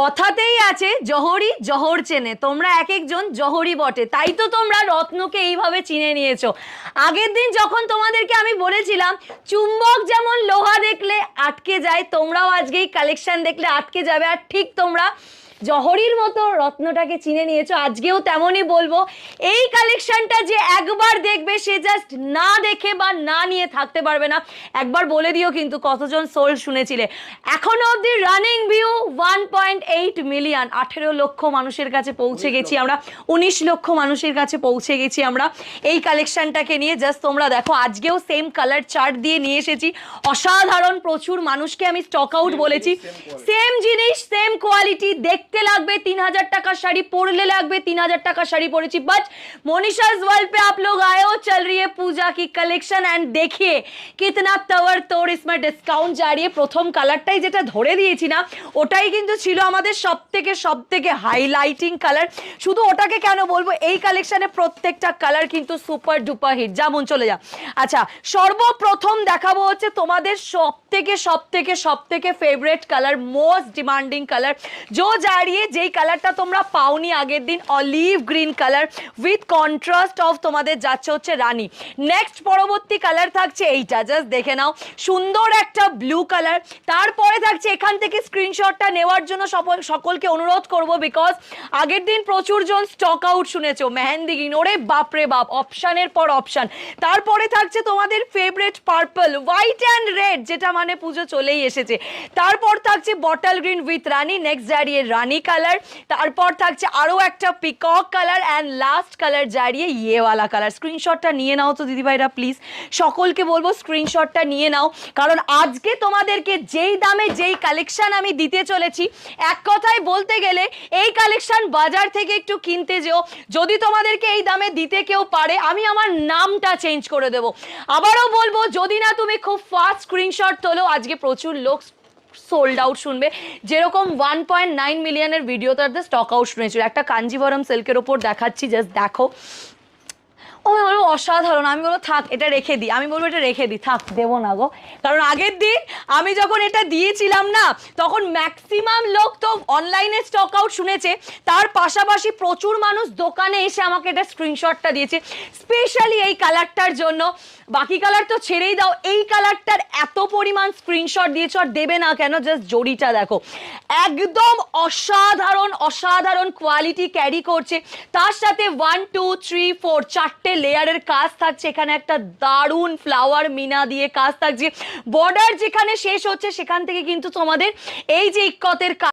কথাতেই আছে, জহরি জহর চেনে। তোমরা এক একজন জহরি বটে। তাই তো তোমরা রত্নকে এইভাবে চিনে নিয়েছো। আগের দিন যখন তোমাদেরকে আমি বলেছিলাম, চুম্বক যেমন লোহা দেখলে আটকে যায়, তোমরাও আজকে এই কালেকশন দেখলে আটকে যাবে। আর ঠিক তোমরা জহরির মতো রত্নটাকে চিনে নিয়েছো আজকেও তেমনই বলব। এই কালেকশনটা যে একবার দেখবে সে জাস্ট না দেখে বা না নিয়ে থাকতে পারবে না। একবার বলে দিও কিন্তু কতজন সোল শুনেছিলে। এখনও অবধি running view one point eight million আঠেরো লক্ষ মানুষের কাছে পৌঁছে গেছি আমরা। উনিশ লক্ষ মানুষের কাছে পৌঁছে গেছি আমরা। এই কালেকশনটাকে নিয়ে জাস্ট তোমরা দেখো আজকেও সেম কালার চার্ট দিয়ে নিয়ে এসেছি। অসাধারণ প্রচুর মানুষকে আমি স্টক আউট বলেছি। সেম জিনিস সেম কোয়ালিটি দেখতে লাগবে तीन हजार টাকার শাড়ি পরলে লাগবে तीन हजार টাকার শাড়ি পরেছি बट मोनिशाज वर्ल्ड पे आप लोग आए हो चल रही है पूजा की कलेक्शन एंड देखिए कितना तवर तोड़ इसमें ডিসকাউন্ট জারিয়ে প্রথম কালারটাই যেটা ধরে দিয়েছি না ওটাই কিন্তু ছিল আমাদের সব থেকে সব থেকে হাইলাইটিং কালার শুধু ওটাকে কেন বলবো এই কালেকশনে প্রত্যেকটা কালার কিন্তু সুপার ডুপার হিট যেমন চলে যা আচ্ছা সর্বপ্রথম দেখাবো হচ্ছে তোমাদের সব থেকে সব থেকে সব থেকে favourite colour most demanding colour জো জারিয়ে যেই কালারটা তোমরা পাওনি আগের দিন olive green colour with contrast of তোমাদের যাচ্ছে হচ্ছে রানী নেক্সট পরবর্তী কালার থাকছে এইটা জাস্ট দেখে নাও সুন্দর একটা ব্লু কালার তারপরে থাকছে এখান থেকে স্ক্রিনশটটা নেওয়ার জন্য সকল সকলকে অনুরোধ করব বিকজ আগের দিন প্রচুর জন স্টক আউট শুনেছো মেহেন্দি গ্রিন ওরে বাপরে বাপ অপশানের পর অপশান তারপরে থাকছে তোমাদের favourite purple white and red যেটা মানে পুজো চলেই এসেছে তারপর থাকছে bottle green with Rani next জারিয়ে Rani colour তারপর থাকছে আরও একটা peacock colour and last colour জারিয়ে ইয়েওয়ালা কালার স্ক্রিনশটটা নিয়ে নাও তো দিদিভাইরা প্লিজ সকলকে বলব স্ক্রিনশটটা নিয়ে নাও, কারণ আজকে তোমাদেরকে যেই দামে যেই কালেকশন আমি দিতে চলেছি, এক কথায় বলতে গেলে এই কালেকশন বাজার থেকে একটু কিনতে যেও। যদি তোমাদেরকে এই দামে দিতে কেউ পারে, আমি আমার নামটা চেঞ্জ করে দেবো। আবারও বলব, যদি না তুমি খুব ফাস্ট স্ক্রিনশট তোলো, আজকে প্রচুর লোক সোল্ড আউট শুনবে। যেরকম ওয়ান পয়েন্ট নাইন মিলিয়নের ভিডিও তার স্টক আউট শুনেছিল। একটা কাঞ্জিভরম সিল্কের ওপর দেখাচ্ছি জাস্ট দেখো। ও, আমি বলব অসাধারণ। আমি বলব, থাক, এটা রেখে দিই আমি বলব এটা রেখে দিই থাক, দেবো না গো। কারণ আগের দিন আমি যখন এটা দিয়েছিলাম না, তখন ম্যাক্সিমাম লোক তো অনলাইনে স্টক আউট শুনেছে। তার পাশাপাশি প্রচুর মানুষ দোকানে এসে আমাকে এটা স্ক্রিনশটটা দিয়েছে। স্পেশালি এই কালারটার জন্য। বাকি কালার তো ছেড়েই দাও। এই কালারটার এত পরিমাণ স্ক্রিনশট দিয়েছ আর দেবে না কেন? জাস্ট জড়িটা দেখো। একদম অসাধারণ অসাধারণ কোয়ালিটি ক্যারি করছে। তার সাথে ওয়ান টু থ্রি ফোর চারটে লেয়ারের কাজ থাকছে। এখানে একটা দারুণ ফ্লাওয়ার মিনা দিয়ে কাজ থাকছে। বর্ডার যেখানে শেষ হচ্ছে, সেখান থেকে কিন্তু তোমাদের এই যে ইকতের কাজ